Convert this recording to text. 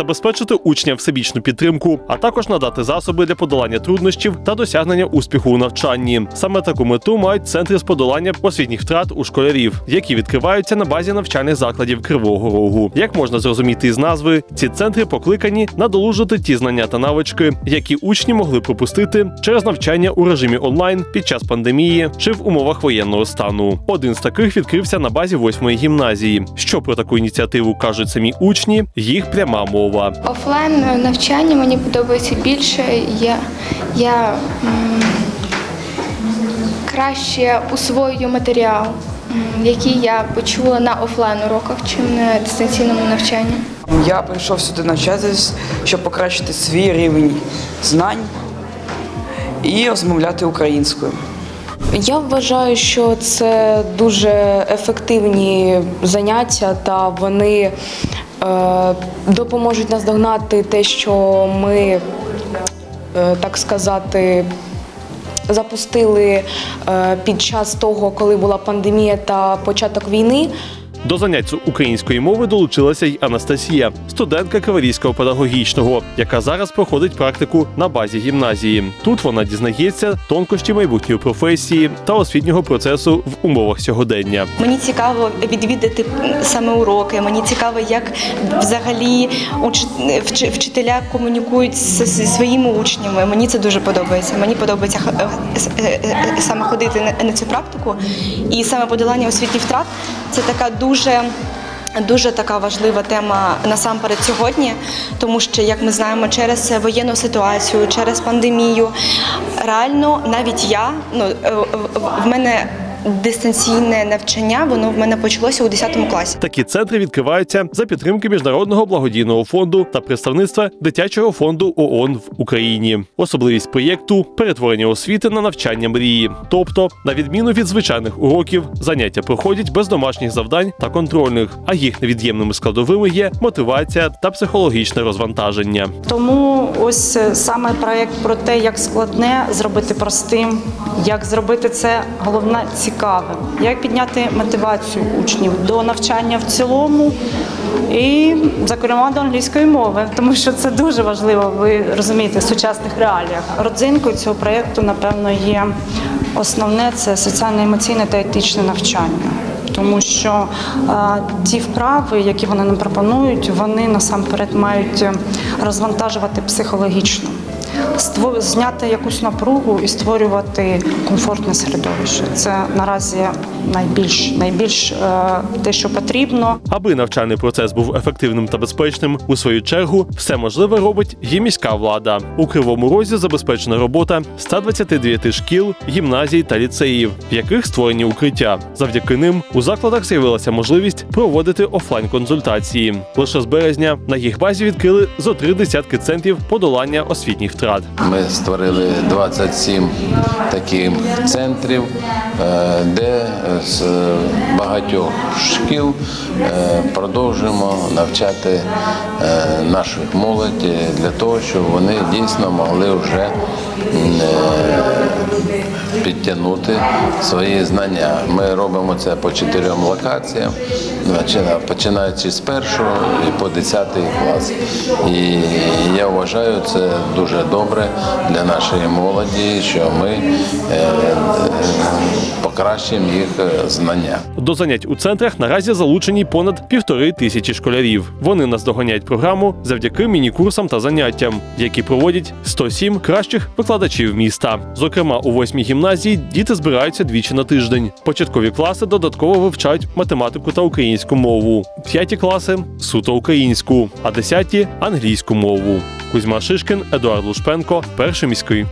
забезпечити учням всебічну підтримку, а також надати засоби для подолання труднощів та досягнення успіху у навчанні. Саме таку мету мають центри з подолання освітніх втрат у школярів, які відкриваються на базі навчальних закладів Кривого Рогу. Як можна зрозуміти із назви, ці центри покликані надолужити ті знання та навички, які учні могли пропустити через навчання у режимі онлайн під час пандемії чи в умовах воєнного стану. Один з таких відкрився на базі восьмої гімназії. Що про таку ініціативу кажуть самі учні? Їх пряма мова. Офлайн навчання мені подобається більше. Я, я м, краще усвоюю матеріал, м, який я почула на офлайн уроках, чим на дистанційному навчанні. Я прийшов сюди навчатись, щоб покращити свій рівень знань і розмовляти українською. Я вважаю, що це дуже ефективні заняття, та вони допоможуть наздогнати те, що ми, е, так сказати, запустили е, під час того, коли була пандемія та початок війни. До занять української мови долучилася й Анастасія, студентка Криворізького педагогічного, яка зараз проходить практику на базі гімназії. Тут вона дізнається тонкощі майбутньої професії та освітнього процесу в умовах сьогодення. Мені цікаво відвідати саме уроки. Мені цікаво, як взагалі вчителя комунікують зі своїми учнями. Мені це дуже подобається. Мені подобається е, е, е, саме ходити на цю практику. І саме подолання освітніх втрат це така дуже. Дуже така важлива тема насамперед сьогодні, тому що, як ми знаємо, через воєнну ситуацію, через пандемію, реально навіть я ну е, в мене дистанційне навчання, воно в мене почалося у 10 класі. Такі центри відкриваються за підтримки міжнародного благодійного фонду та представництва дитячого фонду ООН в Україні. Особливість проєкту перетворення освіти на навчання мрії. Тобто, на відміну від звичайних уроків, заняття проходять без домашніх завдань та контрольних, а їх невід'ємними складовими є мотивація та психологічне розвантаження. Тому ось е, саме проєкт про те, як складне зробити простим, як зробити це головне цікавим, як підняти мотивацію учнів до навчання в цілому і, зокрема, до англійської мови, тому що це дуже важливо, ви розумієте, в сучасних реаліях. Родзинкою цього проєкту, напевно, є основне це соціально-емоційне та етичне навчання. Тому що е, ті вправи, які вони нам пропонують, вони насамперед мають е, розвантажувати психологічно, зняти якусь напругу і створювати комфортне середовище. Це наразі найбільш найбільш е, те, що потрібно. Аби навчальний процес був ефективним та безпечним, у свою чергу все можливе робить і міська влада. У кривому розі забезпечена робота 129 шкіл, гімназій та ліцеїв, в яких створені укриття. Завдяки ним у закладах з'явилася можливість проводити офлайн консультації. Лише з березня на їх базі відкрили зо три десятки центрів подолання освітніх втрат. Ми створили 27 таких центрів, е, де з багатьох шкіл е, продовжуємо навчати наших молодь для того, щоб вони дійсно могли вже е, підтягнути свої знання. Ми робимо це по чотирьом локаціям, починаючи з першого і по 10 клас. І я вважаю, це дуже добре для нашої молоді, що ми е, е, покращимо їх знання. До занять у центрах наразі залучені понад півтори тисячі школярів. Вони наздоганяють програму завдяки міні-курсам та заняттям, які проводять 107 кращих викладачів міста. Зокрема, у восьмій гімназії діти збираються двічі на тиждень. Початкові класи додатково вивчають математику та українську мову. П'яті класи суто українську, а десяті англійську мову. Кузьма Шишкін, Едуард Лушпенко, перший міський.